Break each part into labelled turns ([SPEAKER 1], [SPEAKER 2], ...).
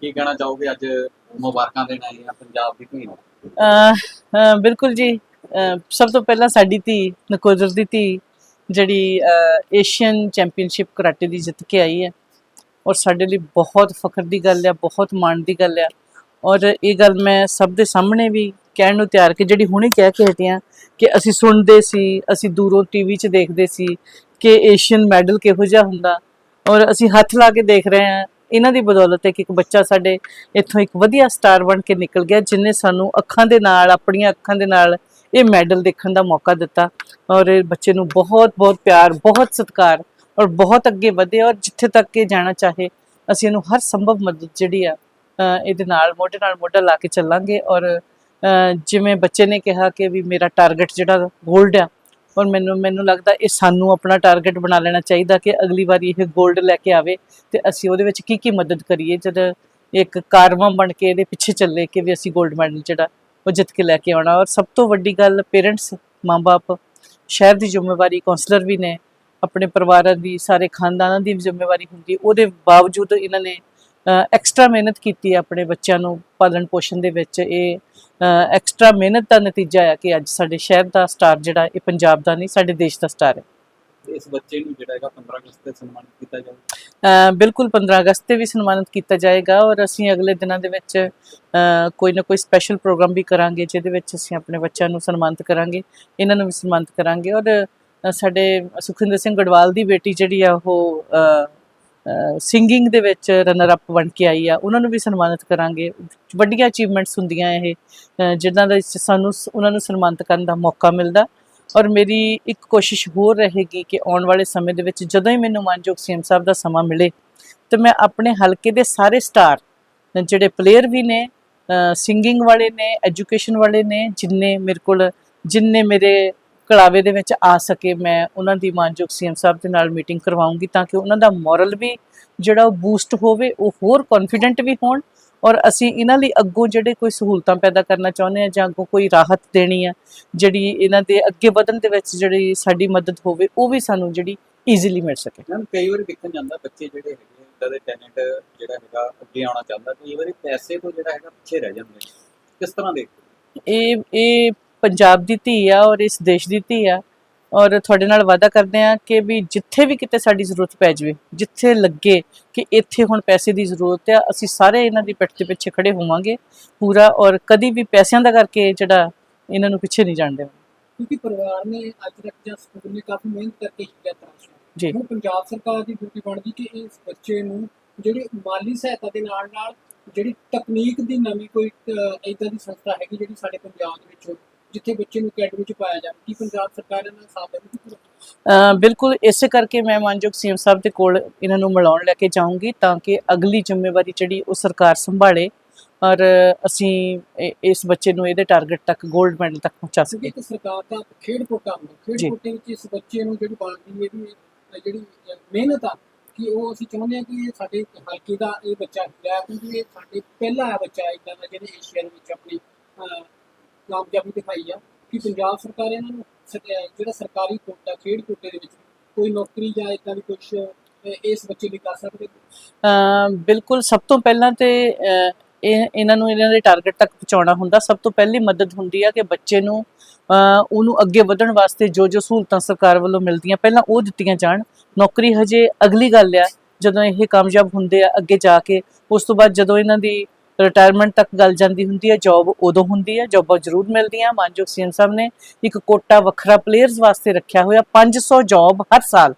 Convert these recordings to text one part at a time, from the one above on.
[SPEAKER 1] ਕੀ ਕਹਿਣਾ ਚਾਹੋਗੇ ਅੱਜ ਮੁਬਾਰਕਾਂ ਦੇਣ ਆਏ ਆ ਪੰਜਾਬ ਦੀ ਧੀ ਨੂੰ?
[SPEAKER 2] ਅਹ, ਅਹ, ਬਿਲਕੁਲ ਜੀ। ਅਹ, ਸਭ ਤੋਂ ਪਹਿਲਾਂ ਸਾਡੀ ਧੀ ਨਕੋਦਰ ਦੀ ਧੀ ਜਿਹੜੀ ਏਸ਼ੀਅਨ ਚੈਂਪੀਅਨਸ਼ਿਪ ਕਰਾਟੇ ਦੀ ਜਿੱਤ ਕੇ ਆਈ ਹੈ। ਔਰ ਸਾਡੇ ਲਈ ਬਹੁਤ ਫਖਰ ਦੀ ਗੱਲ ਹੈ ਬਹੁਤ ਮਾਣ ਦੀ ਗੱਲ ਹੈ ਔਰ ਇਹ ਗੱਲ ਮੈਂ ਸਭ ਦੇ ਸਾਹਮਣੇ ਵੀ ਕਹਿਣ ਨੂੰ ਤਿਆਰ ਕਿ ਜਿਹੜੀ ਹੁਣੇ ਕਹਿ ਕੇ ਹਟੀਆਂ ਕਿ ਅਸੀਂ ਸੁਣਦੇ ਸੀ ਅਸੀਂ ਦੂਰੋਂ ਟੀਵੀ 'ਚ ਦੇਖਦੇ ਸੀ ਕਿ ਏਸ਼ੀਅਨ ਮੈਡਲ ਕਿਹੋ ਜਿਹਾ ਹੁੰਦਾ। ਔਰ ਅਸੀਂ ਹੱਥ ਲਾ ਕੇ ਦੇਖ ਰਹੇ ਹਾਂ ਇਹਨਾਂ ਦੀ ਬਦੌਲਤ ਹੈ ਕਿ ਇੱਕ ਬੱਚਾ ਸਾਡੇ ਇੱਥੋਂ ਇੱਕ ਵਧੀਆ ਸਟਾਰ ਬਣ ਕੇ ਨਿਕਲ ਗਿਆ, ਜਿਨੇ ਸਾਨੂੰ ਅੱਖਾਂ ਦੇ ਨਾਲ, ਆਪਣੀਆਂ ਅੱਖਾਂ ਦੇ ਨਾਲ ਇਹ ਮੈਡਲ ਦੇਖਣ ਦਾ ਮੌਕਾ ਦਿੱਤਾ ਔਰ ਇਹ ਬੱਚੇ ਨੂੰ ਬਹੁਤ ਬਹੁਤ ਪਿਆਰ, ਬਹੁਤ ਸਤਿਕਾਰ ਔਰ ਬਹੁਤ ਅੱਗੇ ਵਧੇ ਔਰ ਜਿੱਥੇ ਤੱਕ ਇਹ ਜਾਣਾ ਚਾਹੇ, ਅਸੀਂ ਇਹਨੂੰ ਹਰ ਸੰਭਵ ਮਦਦ ਜਿਹੜੀ ਆ ਇਹਦੇ ਨਾਲ, ਮੋਢੇ ਨਾਲ ਮੋਢਾ ਲਾ ਕੇ ਚੱਲਾਂਗੇ ਔਰ ਜਿਵੇਂ ਬੱਚੇ ਨੇ ਕਿਹਾ ਕਿ ਵੀ ਮੇਰਾ ਟਾਰਗੇਟ ਜਿਹੜਾ 골ਡ ਆ ਔਰ ਮੈਨੂੰ ਮੈਨੂੰ ਲੱਗਦਾ ਇਹ ਸਾਨੂੰ ਆਪਣਾ ਟਾਰਗੇਟ ਬਣਾ ਲੈਣਾ ਚਾਹੀਦਾ ਕਿ ਅਗਲੀ ਵਾਰੀ ਇਹ 골ਡ ਲੈ ਕੇ ਆਵੇ ਤੇ ਅਸੀਂ ਉਹਦੇ ਵਿੱਚ ਕੀ ਕੀ ਮਦਦ ਕਰੀਏ, ਜਦ ਇੱਕ ਕਾਰਵਾਂ ਬਣ ਕੇ ਇਹਦੇ ਪਿੱਛੇ ਚੱਲੇ ਕਿ ਵੀ ਅਸੀਂ 골ਡ ਮੈਡਲ ਜਿਹੜਾ ਉਹ ਜਿੱਤ ਕੇ ਲੈ ਕੇ ਆਉਣਾ। ਔਰ ਸਭ ਤੋਂ ਵੱਡੀ ਗੱਲ ਪੇਰੈਂਟਸ ਮਾਂ-ਬਾਪ, ਸ਼ਹਿਰ ਦੀ ਜ਼ਿੰਮੇਵਾਰੀ ਕਾਉਂਸਲਰ ਵੀ ਨੇ, ਆਪਣੇ ਪਰਿਵਾਰਾਂ ਦੀ, ਸਾਰੇ ਖਾਨਦਾਨਾਂ ਦੀ ਵੀ ਜ਼ਿੰਮੇਵਾਰੀ ਹੁੰਦੀ। ਉਹਦੇ ਬਾਵਜੂਦ ਇਹਨਾਂ ਨੇ ਐਕਸਟਰਾ ਮਿਹਨਤ ਕੀਤੀ ਆਪਣੇ ਬੱਚਿਆਂ ਨੂੰ ਪਾਲਣ ਪੋਸ਼ਣ ਦੇ ਵਿੱਚ। ਇਹ ਐਕਸਟਰਾ ਮਿਹਨਤ ਦਾ ਨਤੀਜਾ ਹੈ ਕਿ ਅੱਜ ਸਾਡੇ ਸ਼ਹਿਰ ਦਾ ਸਟਾਰ ਜਿਹੜਾ ਇਹ ਪੰਜਾਬ ਦਾ ਨਹੀਂ ਸਾਡੇ ਦੇਸ਼ ਦਾ ਸਟਾਰ ਹੈ।
[SPEAKER 1] ਇਸ ਬੱਚੇ ਨੂੰ ਜਿਹੜਾ ਹੈਗਾ 15 ਅਗਸਤ ਤੇ ਸਨਮਾਨਿਤ ਕੀਤਾ ਜਾਊਗਾ
[SPEAKER 2] ਅ, ਬਿਲਕੁਲ 15 ਅਗਸਤ ਤੇ ਵੀ ਸਨਮਾਨਿਤ ਕੀਤਾ ਜਾਏਗਾ ਔਰ ਅਸੀਂ ਅਗਲੇ ਦਿਨਾਂ ਦੇ ਵਿੱਚ ਕੋਈ ਨਾ ਕੋਈ ਸਪੈਸ਼ਲ ਪ੍ਰੋਗਰਾਮ ਵੀ ਕਰਾਂਗੇ ਜਿਹਦੇ ਵਿੱਚ ਅਸੀਂ ਆਪਣੇ ਬੱਚਿਆਂ ਨੂੰ ਸਨਮਾਨਿਤ ਕਰਾਂਗੇ ਇਹਨਾਂ ਨੂੰ ਵੀ ਸਨਮਾਨਿਤ ਕਰਾਂਗੇ ਔਰ ਸਾਡੇ ਸੁਖਿੰਦਰ ਸਿੰਘ ਗੜਵਾਲ ਦੀ ਬੇਟੀ ਜਿਹੜੀ ਆ ਉਹ ਸਿੰਗਿੰਗ ਦੇ ਵਿੱਚ ਰਨਰ ਅਪ ਬਣ ਕੇ ਆਈ ਆ ਉਹਨਾਂ ਨੂੰ ਵੀ ਸਨਮਾਨਿਤ ਕਰਾਂਗੇ। ਵੱਡੀਆਂ ਅਚੀਵਮੈਂਟਸ ਹੁੰਦੀਆਂ ਇਹ ਅ, ਜਿਨ੍ਹਾਂ ਦੇ ਸਾਨੂੰ ਸ- ਉਹਨਾਂ ਨੂੰ ਸਨਮਾਨਿਤ ਕਰਨ ਦਾ ਮੌਕਾ ਮਿਲਦਾ। ਔਰ ਮੇਰੀ ਇੱਕ ਕੋਸ਼ਿਸ਼ ਹੋਰ ਰਹੇਗੀ ਕਿ ਆਉਣ ਵਾਲੇ ਸਮੇਂ ਦੇ ਵਿੱਚ ਜਦੋਂ ਹੀ ਮੈਨੂੰ ਮਾਨਯੋਗ ਸੀਐਮ ਸਾਹਿਬ ਦਾ ਸਮਾਂ ਮਿਲੇ ਤੇ ਮੈਂ ਆਪਣੇ ਹਲਕੇ ਦੇ ਸਾਰੇ ਸਟਾਰ ਜਿਹੜੇ ਪਲੇਅਰ ਵੀ ਨੇ ਸਿੰਗਿੰਗ ਵਾਲੇ ਨੇ ਐਜੂਕੇਸ਼ਨ ਵਾਲੇ ਨੇ ਜਿੰਨੇ ਮੇਰੇ ਕੋਲ ਜਿੰਨੇ ਮੇਰੇ ਕਲਾਵੇ ਦੇ ਵਿੱਚ ਆ ਸਕੇ ਮੈਂ ਉਹਨਾਂ ਦੀ ਮਾਨਯੋਗ ਸੀਐਮ ਸਾਹਿਬ ਦੇ ਨਾਲ ਮੀਟਿੰਗ ਕਰਵਾਉਂਗੀ ਤਾਂ ਕਿ ਉਹਨਾਂ ਦਾ ਮੋਰਲ ਵੀ ਜਿਹੜਾ ਉਹ ਬੂਸਟ ਹੋਵੇ ਉਹ ਹੋਰ ਕੌਨਫੀਡੈਂਟ ਵੀ ਹੋਣ ਔਰ ਅਸੀਂ ਇਹਨਾਂ ਲਈ ਅੱਗੋਂ ਜਿਹੜੇ ਕੋਈ ਸਹੂਲਤਾਂ ਪੈਦਾ ਕਰਨਾ ਚਾਹੁੰਦੇ ਆ ਜਾਂ ਅੱਗੋਂ ਕੋਈ ਰਾਹਤ ਦੇਣੀ ਆ ਜਿਹੜੀ ਇਹਨਾਂ ਦੇ ਅੱਗੇ ਵਧਣ ਦੇ ਵਿੱਚ ਜਿਹੜੀ ਸਾਡੀ ਮਦਦ ਹੋਵੇ ਉਹ ਵੀ ਸਾਨੂੰ ਜਿਹੜੀ ਈਜ਼ੀਲੀ ਮਿਲ ਸਕੇ
[SPEAKER 1] ਮੈਮ ਕਈ ਵਾਰੀ ਦੇਖਣ ਜਾਂਦਾ ਬੱਚੇ ਜਿਹੜੇ ਹੈਗੇ ਇਦਾਂ ਦੇ ਟੈਲੈਂਟ ਜਿਹੜਾ ਹੈਗਾ ਅੱਗੇ ਆਉਣਾ ਚਾਹੁੰਦਾ ਕਈ ਵਾਰੀ ਪੈਸੇ ਤੋਂ ਜਿਹੜਾ ਹੈਗਾ ਪਿੱਛੇ ਰਹਿ ਜਾਂਦੇ ਕਿਸ ਤਰ੍ਹਾਂ ਦੇਖਦੇ?
[SPEAKER 2] ਇਹ ਇਹ ਪੰਜਾਬ ਦੀ ਧੀ ਆ ਔਰ ਇਸ ਦੇਸ਼ ਦੀ ਧੀ ਆ ਔਰ ਤੁਹਾਡੇ ਨਾਲ ਵਾਅਦਾ ਕਰਦੇ ਆ ਕਿ ਵੀ ਜਿੱਥੇ ਵੀ ਕਿਤੇ ਸਾਡੀ ਜ਼ਰੂਰਤ ਪੈ ਜਾਵੇ ਜਿੱਥੇ ਲੱਗੇ ਕਿ ਇੱਥੇ ਹੁਣ ਪੈਸੇ ਦੀ ਜ਼ਰੂਰਤ ਆ ਅਸੀਂ ਸਾਰੇ ਇਹਨਾਂ ਦੀ ਪਿੱਠ ਦੇ ਪਿੱਛੇ ਖੜੇ ਹੋਵਾਂਗੇ ਪੂਰਾ ਔਰ ਕਦੀ ਵੀ ਪੈਸਿਆਂ ਦਾ ਕਰਕੇ ਜਿਹੜਾ ਇਹਨਾਂ ਨੂੰ ਪਿੱਛੇ ਨਹੀਂ ਜਾਣ ਦੇਵਾਂਗੇ
[SPEAKER 3] ਕਿਉਂਕਿ ਪਰਿਵਾਰ ਨੇ ਅੱਜ ਤੱਕ ਜਾਂ ਸਕੂਲ ਨੇ ਕਾਫੀ ਮਿਹਨਤ ਕਰਕੇ ਹੀ ਤਰਾਸ਼ਿਆ
[SPEAKER 2] ਜੀ।
[SPEAKER 3] ਹੁਣ ਪੰਜਾਬ ਸਰਕਾਰ ਦੀ ਡਿਊਟੀ ਬਣਦੀ ਕਿ ਇਸ ਬੱਚੇ ਨੂੰ ਜਿਹੜੀ ਮਾਲੀ ਸਹਾਇਤਾ ਦੇ ਨਾਲ ਨਾਲ ਜਿਹੜੀ ਤਕਨੀਕ ਦੀ ਨਵੀਂ ਕੋਈ ਇਦਾਂ ਦੀ ਸੰਸਥਾ ਹੈਗੀ ਜਿਹੜੀ ਸਾਡੇ ਪੰਜਾਬ ਦੇ ਵਿੱਚ ਜਿੱਥੇ ਬੱਚੇ ਨੂੰ ਅਕੈਡਮੀ ਚ ਪਾਇਆ ਜਾਵੇ ਕੀ ਪੰਜਾਬ ਸਰਕਾਰ ਇਹਨਾਂ ਨਾਲ ਸਾਥ ਦੇਵੇਗੀ
[SPEAKER 2] ਬਿਲਕੁਲ ਇਸੇ ਕਰਕੇ ਮੈਂ ਮਾਨਯੋਗ ਸੀਐਮ ਸਾਹਿਬ ਦੇ ਕੋਲ ਇਹਨਾਂ ਨੂੰ ਮਿਲਾਉਣ ਲੈ ਕੇ ਜਾਊਂਗੀ ਤਾਂ ਕਿ ਅਗਲੀ ਜ਼ਿੰਮੇਵਾਰੀ ਜਿਹੜੀ ਉਹ ਸਰਕਾਰ ਸੰਭਾਲੇ ਔਰ ਅਸੀਂ ਇ- ਇਸ ਬੱਚੇ ਨੂੰ ਇਹਦੇ ਟਾਰਗੇਟ ਤੱਕ 골ਡ ਮੈਡਲ ਤੱਕ ਪਹੁੰਚਾ
[SPEAKER 3] ਕਿਉਂਕਿ
[SPEAKER 2] ਸਕੀਏ
[SPEAKER 3] ਇੱਕ ਸਰਕਾਰ ਦਾ ਖੇਡ ਕੋਟਾ ਹੁੰਦਾ ਖੇਡ
[SPEAKER 2] ਜੀ।
[SPEAKER 3] ਕੋਟੇ ਵਿੱਚ ਇਸ ਬੱਚੇ ਨੂੰ ਜਿਹੜੀ ਬਣਦੀ ਇਹਦੀ ਅਹ ਜਿਹੜੀ ਅਹ ਮਿਹਨਤ ਆ ਕਿ ਉਹ ਅਸੀਂ ਚਾਹੁੰਦੇ ਹਾਂ ਕਿ ਇਹ ਸਾਡੇ ਹਲਕੇ ਦਾ ਇਹ ਬੱਚਾ ਹੈ ਕਿਉਂਕਿ ਇਹ ਸਾਡੇ ਪਹਿਲਾ ਬੱਚਾ ਇਦਾਂ ਦਾ ਜਿਹਨੇ ਏਸ਼ੀਆ ਦੇ ਵਿੱਚ ਆਪਣੀ ਕਾਮਯਾਬੀ ਦਿਖਾਈ ਆ ਕਿ ਪੰਜਾਬ ਸਰਕਾਰ ਇਹਨਾਂ ਨੂੰ ਜਿਹੜਾ ਸਰਕਾਰੀ ਕੋਟਾ, ਖੇਡ ਕੋਟੇ ਦੇ ਵਿੱਚ ਕੋਈ ਨੌਕਰੀ ਜਾਂ ਇਦਾਂ ਦੀ ਕੁਝ ਇਸ ਬੱਚੇ ਲਈ ਕਰ ਸਕਦੇ
[SPEAKER 2] ਬਿਲਕੁਲ ਸਭ ਤੋਂ ਪਹਿਲਾਂ ਤੇ ਇਹ ਇਹਨਾਂ ਨੂੰ ਇਹਨਾਂ ਦੇ ਟਾਰਗੇਟ ਤੱਕ ਪਹੁੰਚਾਉਣਾ ਹੁੰਦਾ। ਸਭ ਤੋਂ ਪਹਿਲੀ ਮਦਦ ਹੁੰਦੀ ਆ ਕਿ ਬੱਚੇ ਨੂੰ ਉਹਨੂੰ ਅੱਗੇ ਵਧਣ ਵਾਸਤੇ ਜੋ ਜੋ ਸਹੂਲਤਾਂ ਸਰਕਾਰ ਵੱਲੋਂ ਮਿਲਦੀਆਂ, ਪਹਿਲਾਂ ਉਹ ਦਿੱਤੀਆਂ ਜਾਣ। ਨੌਕਰੀ ਹਜੇ ਅਗਲੀ ਗੱਲ ਆ, ਜਦੋਂ ਇਹ ਕਾਮਯਾਬ ਹੁੰਦੇ ਆ ਅੱਗੇ ਜਾ ਕੇ, ਉਸ ਤੋਂ ਬਾਅਦ ਜਦੋਂ ਇਹਨਾਂ ਦੀ ਰਿਟਾਇਰਮੈਂਟ ਤੱਕ ਗੱਲ ਜਾਂਦੀ ਹੁੰਦੀ ਹੈ ਜੌਬ ਉਦੋਂ ਹੁੰਦੀ ਹੈ ਜੌਬਾਂ ਜ਼ਰੂਰ ਮਿਲਦੀਆਂ। ਮਾਨਯੋਗ ਸੀਐਮ ਸਾਹਿਬ ਨੇ ਇੱਕ ਕੋਟਾ ਵੱਖਰਾ ਪਲੇਅਰਸ ਵਾਸਤੇ ਰੱਖਿਆ ਹੋਇਆ 500 ਜੌਬ ਹਰ ਸਾਲ।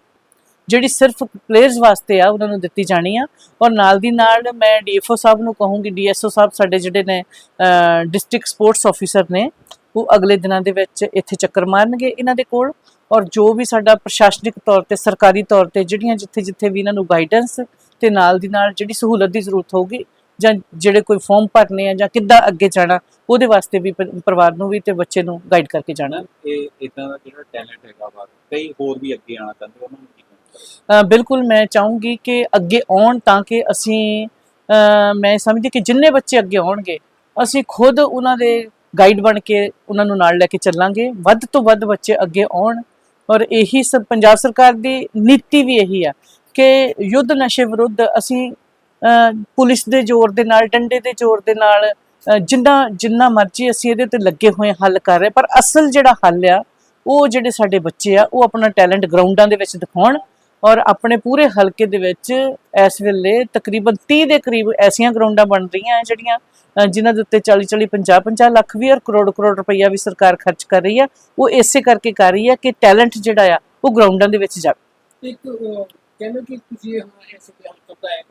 [SPEAKER 2] ਜਿਹੜੀ ਸਿਰਫ ਪਲੇਅਰਸ ਵਾਸਤੇ ਆ, ਉਹਨਾਂ ਨੂੰ ਦਿੱਤੀ ਜਾਣੀ ਆ। ਔਰ ਨਾਲ ਦੀ ਨਾਲ ਮੈਂ ਡੀਐਫਓ ਸਾਹਿਬ ਨੂੰ ਕਹੂੰਗੀ ਡੀਐਸਓ ਸਾਹਿਬ ਸਾਡੇ ਜਿਹੜੇ ਨੇ ਡਿਸਟ੍ਰਿਕਟ ਸਪੋਰਟਸ ਆਫੀਸਰ ਨੇ, ਉਹ ਅਗਲੇ ਦਿਨਾਂ ਦੇ ਵਿੱਚ ਇੱਥੇ ਚੱਕਰ ਮਾਰਨਗੇ ਇਹਨਾਂ ਦੇ ਕੋਲ। ਔਰ ਜੋ ਵੀ ਸਾਡਾ ਪ੍ਰਸ਼ਾਸਨਿਕ ਤੌਰ ਤੇ, ਸਰਕਾਰੀ ਤੌਰ ਤੇ, ਜਿਹੜੀਆਂ ਜਿੱਥੇ ਜਿੱਥੇ ਵੀ ਇਹਨਾਂ ਨੂੰ ਗਾਈਡੈਂਸ ਤੇ ਨਾਲ ਦੀ ਨਾਲ ਜਿਹੜੀ ਸਹੂਲਤ ਦੀ ਜ਼ਰੂਰਤ ਹੋਊਗੀ ਜਾਂ ਜਿਹੜੇ ਕੋਈ ਫਾਰਮ ਭਰਨੇ ਆ ਜਾਂ ਕਿੱਦਾਂ ਅੱਗੇ ਜਾਣਾ ਉਹਦੇ ਵਾਸਤੇ ਵੀ ਪ- ਪਰਿਵਾਰ ਨੂੰ ਵੀ ਤੇ ਬੱਚੇ ਨੂੰ ਗਾਈਡ ਕਰਕੇ ਜਾਣਾ।
[SPEAKER 1] ਮੈਮ ਇਹ ਇਦਾਂ ਦਾ ਜਿਹੜਾ ਟੈਲੈਂਟ ਹੈਗਾ ਵਾ ਕਈ ਹੋਰ ਵੀ ਅੱਗੇ ਆਉਣਾ ਚਾਹੁੰਦੇ ਉਹਨਾਂ ਨੂੰ ਕੀ ਕਹਿਣਾ
[SPEAKER 2] ਅ, ਬਿਲਕੁਲ ਮੈਂ ਚਾਹੂੰਗੀ ਕਿ ਅੱਗੇ ਆਉਣ ਤਾਂ ਕਿ ਅਸੀਂ ਅ, ਮੈਂ ਸਮਝਦੀ ਕਿ ਜਿੰਨੇ ਬੱਚੇ ਅੱਗੇ ਆਉਣਗੇ ਅਸੀਂ ਖੁਦ ਉਹਨਾਂ ਦੇ ਗਾਈਡ ਬਣ ਕੇ ਉਹਨਾਂ ਨੂੰ ਨਾਲ ਲੈ ਕੇ ਚੱਲਾਂਗੇ। ਵੱਧ ਤੋਂ ਵੱਧ ਬੱਚੇ ਅੱਗੇ ਆਉਣ ਔਰ ਇਹੀ ਸਭ ਪੰਜਾਬ ਸਰਕਾਰ ਦੀ ਨੀਤੀ ਵੀ ਇਹੀ ਆ ਕਿ ਯੁੱਧ ਨਸ਼ੇ ਵਿਰੁੱਧ ਅਸੀਂ ਪੁਲਿਸ ਦੇ ਜ਼ੋਰ ਦੇ ਨਾਲ ਡੰਡੇ ਦੇ ਜ਼ੋਰ ਦੇ ਨਾਲ ਜਿੰਨਾ ਜਿੰਨਾ ਮਰਜ਼ੀ ਅਸੀਂ ਇਹਦੇ ਤੇ ਲੱਗੇ ਹੋਏ ਹੱਲ ਕਰ ਰਹੇ ਪਰ ਅਸਲ ਜਿਹੜਾ ਹੱਲ ਆ ਉਹ ਜਿਹੜੇ ਸਾਡੇ ਬੱਚੇ ਆ ਉਹ ਆਪਣਾ ਟੈਲੈਂਟ ਗਰਾਊਂਡਾਂ ਦੇ ਵਿੱਚ ਦਿਖਾਉਣ ਔਰ ਆਪਣੇ ਪੂਰੇ ਹਲਕੇ ਦੇ ਵਿੱਚ ਇਸ ਵੇਲੇ ਤਕਰੀਬਨ 30 ਦੇ ਕਰੀਬ ਐਸੀਆਂ ਗਰਾਊਂਡਾਂ ਬਣ ਰਹੀਆਂ ਹੈ ਜਿਹੜੀਆਂ ਅ, ਜਿਨ੍ਹਾਂ ਦੇ ਉੱਤੇ 40 40 50 50 ਲੱਖ ਵੀ ਔਰ ਕਰੋੜ ਕਰੋੜ ਰੁਪਈਆ ਵੀ ਸਰਕਾਰ ਖਰਚ ਕਰ ਰਹੀ ਹੈ। ਉਹ ਇਸੇ ਕਰਕੇ ਕਰ ਰਹੀ ਹੈ ਕਿ ਟੈਲੈਂਟ ਜਿਹੜਾ ਆ ਉਹ ਗਰਾਊਂਡਾਂ ਦੇ ਵਿੱਚ ਜਾਵੇ।
[SPEAKER 3] ਇੱਕ ਕਹਿੰਦੇ ਕਿ ਤੁਸੀਂ ਹਾਂ ਇਸ ਬਿਆਨ ਕਰਦਾ ਹੈ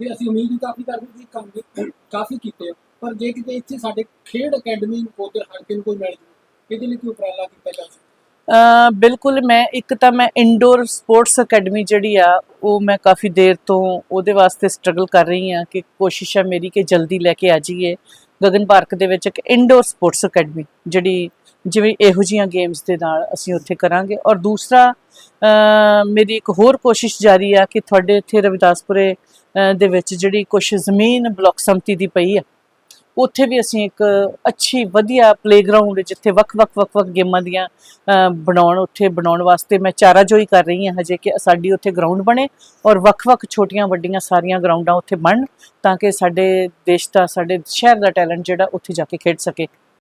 [SPEAKER 3] ਕਿ ਅਸੀਂ ਉਮੀਦ ਵੀ ਕਾਫੀ ਕਰਦੇ ਸੀ ਕੰਮ ਵੀ ਕਾਫੀ ਕੀਤੇ ਪਰ ਜੇ ਕਿਤੇ ਇੱਥੇ ਸਾਡੇ ਖੇਡ ਅਕੈਡਮੀ ਉਧਰ ਹਲਕੇ ਕੋਈ ਮਿਲ ਜਾਵੇ ਇਹਦੇ ਲਈ ਕੋਈ ਉਪਰਾਲਾ ਕੀਤਾ ਜਾ ਸਕਦਾ
[SPEAKER 2] ਬਿਲਕੁਲ ਮੈਂ ਇੱਕ ਤਾਂ ਮੈਂ ਇਨਡੋਰ ਸਪੋਰਟਸ ਅਕੈਡਮੀ ਜਿਹੜੀ ਆ, ਉਹ ਮੈਂ ਕਾਫੀ ਦੇਰ ਤੋਂ ਉਹਦੇ ਵਾਸਤੇ ਸਟਰਗਲ ਕਰ ਰਹੀ ਹਾਂ ਕਿ ਕੋਸ਼ਿਸ਼ ਆ ਮੇਰੀ ਕਿ ਜਲਦੀ ਲੈ ਕੇ ਆ ਜਾਈਏ। ਗਗਨ ਪਾਰਕ ਦੇ ਵਿੱਚ ਇੱਕ ਇਨਡੋਰ ਸਪੋਰਟਸ ਅਕੈਡਮੀ ਜਿਹੜੀ ਜਿਵੇਂ ਇਹੋ ਜੀਆਂ ਗੇਮਸ ਦੇ ਨਾਲ ਅਸੀਂ ਉੱਥੇ ਕਰਾਂਗੇ। ਔਰ ਦੂਸਰਾ ਮੇਰੀ ਇੱਕ ਹੋਰ ਕੋਸ਼ਿਸ਼ ਜਾਰੀ ਆ ਕਿ ਤੁਹਾਡੇ ਇੱਥੇ ਰਵਿਦਾਸਪੁਰੇ ਦੇ ਵਿੱਚ ਜਿਹੜੀ ਕੁਝ ਜ਼ਮੀਨ ਬਲਾਕ ਸੰਮਤੀ ਦੀ ਪਈ ਆ, ਉੱਥੇ ਵੀ ਅਸੀਂ ਇੱਕ ਅੱਛੀ ਵਧੀਆ ਪਲੇਗਰਾਉਂਡ ਜਿੱਥੇ ਵੱਖ-ਵੱਖ ਵੱਖ-ਵੱਖ ਗੇਮਾਂ ਦੀਆਂ ਬਣਾਉਣ, ਉੱਥੇ ਬਣਾਉਣ ਵਾਸਤੇ ਮੈਂ ਚਾਰਾਜੋਈ ਕਰ ਰਹੀ ਹਾਂ ਹਜੇ ਕਿ ਸਾਡੀ ਉੱਥੇ ਗਰਾਊਂਡ ਬਣੇ ਔਰ ਵੱਖ-ਵੱਖ ਛੋਟੀਆਂ ਵੱਡੀਆਂ ਸਾਰੀਆਂ ਗਰਾਊਂਡਾਂ ਉੱਥੇ ਬਣਨ ਤਾਂ ਕਿ ਸਾਡੇ ਦੇਸ਼ ਦਾ, ਸਾਡੇ ਸ਼ਹਿਰ ਦਾ ਟੈਲੈਂਟ ਜਿਹੜਾ ਉੱਥੇ ਜਾ ਕੇ ਖੇਡ ਸਕੇ।